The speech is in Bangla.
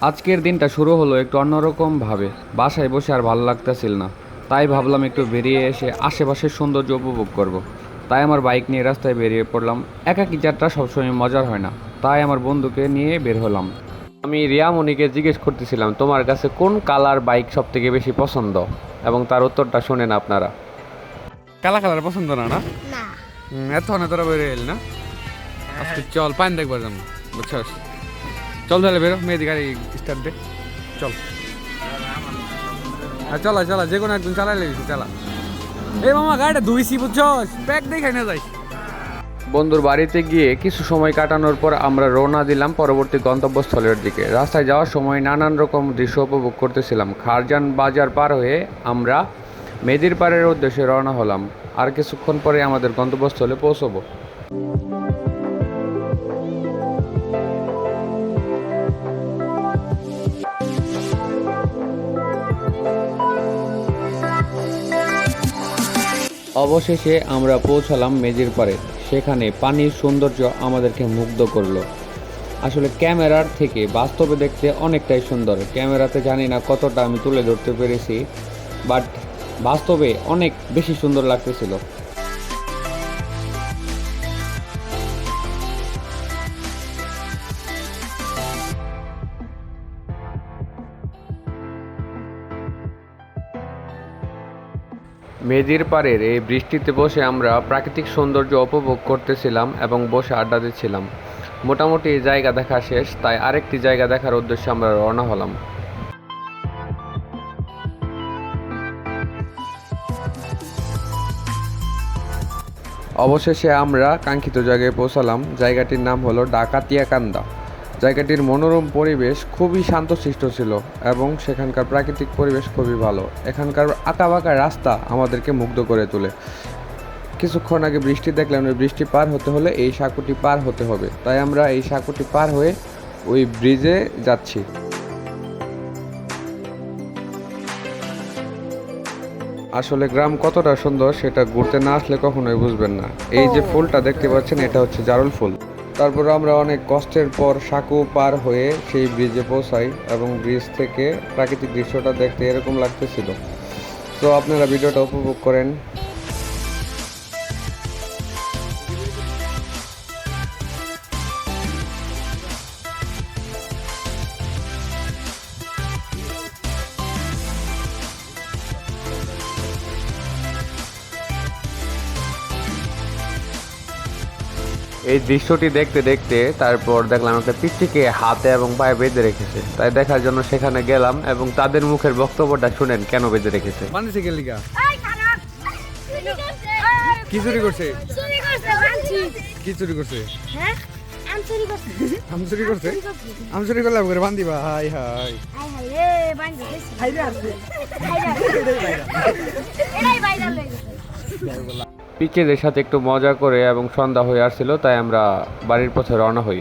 আজকের দিনটা শুরু হলো একটু অন্যরকম ভাবে। বাসায় বসে আর ভালো লাগতেছিল না। তাই ভাবলাম একটু বেরিয়ে এসে আশেপাশের সৌন্দর্য উপভোগ করব। তাই আমার বাইক নিয়ে রাস্তায় বেরিয়ে পড়লাম। একাকি যাত্রা সবসময় মজার হয় না। তাই আমার বন্ধুকে নিয়ে বের হলাম। আমি রিয়ামণিকে জিজ্ঞেস করতেছিলাম তোমার কাছে কোন কালার বাইক সব থেকে বেশি পছন্দ? এবং তার উত্তরটা শোনেন আপনারা। কালা কালার পছন্দ না না? না। এত না তোরা বেরো এলি না? আজকে চল পানি দেখবার যাব বুঝছস? চল তাহলে বেরো মেয়েদি গাড়ি স্টার্ট দে চল। হ্যাঁ চলা চলা, যে কোনো একজন চালাই লেগেছি চালা। এই মামা, গাড়িটা ধুইছি, বুঝছস? ব্যাগ দেখে না যাই। বন্ধুর বাড়িতে গিয়ে কিছু সময় কাটানোর পর আমরা রওনা দিলাম পরবর্তী গন্তব্যস্থলের দিকে। রাস্তায় যাওয়ার সময় নানান রকম দৃশ্য উপভোগ করতেছিলাম। খারজান বাজার পার হয়ে আমরা মেদির পাড়ের উদ্দেশ্যে রওনা হলাম। আর কিছুক্ষণ পরে আমাদের গন্তব্যস্থলে পৌঁছবো। অবশেষে আমরা পৌঁছালাম মেজির পারে সেখানে পানির সৌন্দর্য আমাদেরকে মুগ্ধ করল। আসলে ক্যামেরার থেকে বাস্তবে দেখতে অনেকটাই সুন্দর। ক্যামেরাতে জানি না কতটা আমি তুলে ধরতে পেরেছি, বাট বাস্তবে অনেক বেশি সুন্দর লাগতেছিল। মেজির পাড়ের এই বৃষ্টিতে বসে আমরা প্রাকৃতিক সৌন্দর্য উপভোগ করতেছিলাম এবং বসে আড্ডা দিচ্ছিলাম। মোটামুটি এই জায়গা দেখা শেষ, তাই আরেকটি জায়গা দেখার উদ্দেশ্যে আমরা রওনা হলাম। অবশেষে আমরা কাঙ্ক্ষিত জায়গায় পৌঁছালাম। জায়গাটির নাম হলো ডাকাতিয়াকান্দা জায়গাটির মনোরম পরিবেশ খুবই শান্তশিষ্ট ছিল এবং সেখানকার প্রাকৃতিক পরিবেশ খুবই ভালো। এখানকার আঁকাবাঁকা রাস্তা আমাদেরকে মুগ্ধ করে তোলে। কিছুক্ষণ আগে বৃষ্টি দেখলাম ওই বৃষ্টি পার হতে হলে এই সাঁকুটি পার হতে হবে। তাই আমরা এই সাঁকুটি পার হয়ে ওই ব্রিজে যাচ্ছি। আসলে গ্রাম কতটা সুন্দর সেটা ঘুরতে না আসলে কখনোই বুঝবেন না। এই যে ফুলটা দেখতে পাচ্ছেন এটা হচ্ছে জারুল ফুল। তারপর আমরা অনেক কষ্টের পর সাঁকু পার হয়ে সেই ব্রিজে পৌঁছাই এবং ব্রিজ থেকে প্রাকৃতিক দৃশ্যটা দেখতে এরকম লাগতেছিল। তো আপনারা ভিডিওটা উপভোগ করেন। এই দৃশ্যটি দেখতে দেখতে তারপর দেখলাম একটা পিচ্চিকে হাতে এবং পায়ে বেঁধে রেখেছে। তাই দেখার জন্য সেখানে গেলাম এবং তাদের মুখের বক্তব্যটা শুনেন কেন বেঁধে রেখেছে। বানিয়েছে কে চুরি করছে। কি চুরি করছে? চুরি করছে মানছি কি চুরি করছে? হ্যাঁ? আমি চুরি করছি। আম চুরি করছে? আম চুরি করলে করে বান্দিবা হাই হাই। হাই হাই রে বাইরে গেছি হাইরে এটাই বাইরে পিচ্চিদের সাথে একটু মজা করে এবং সন্ধ্যা হয়ে আসছিল, তাই আমরা বাড়ির পথে রওনা হই।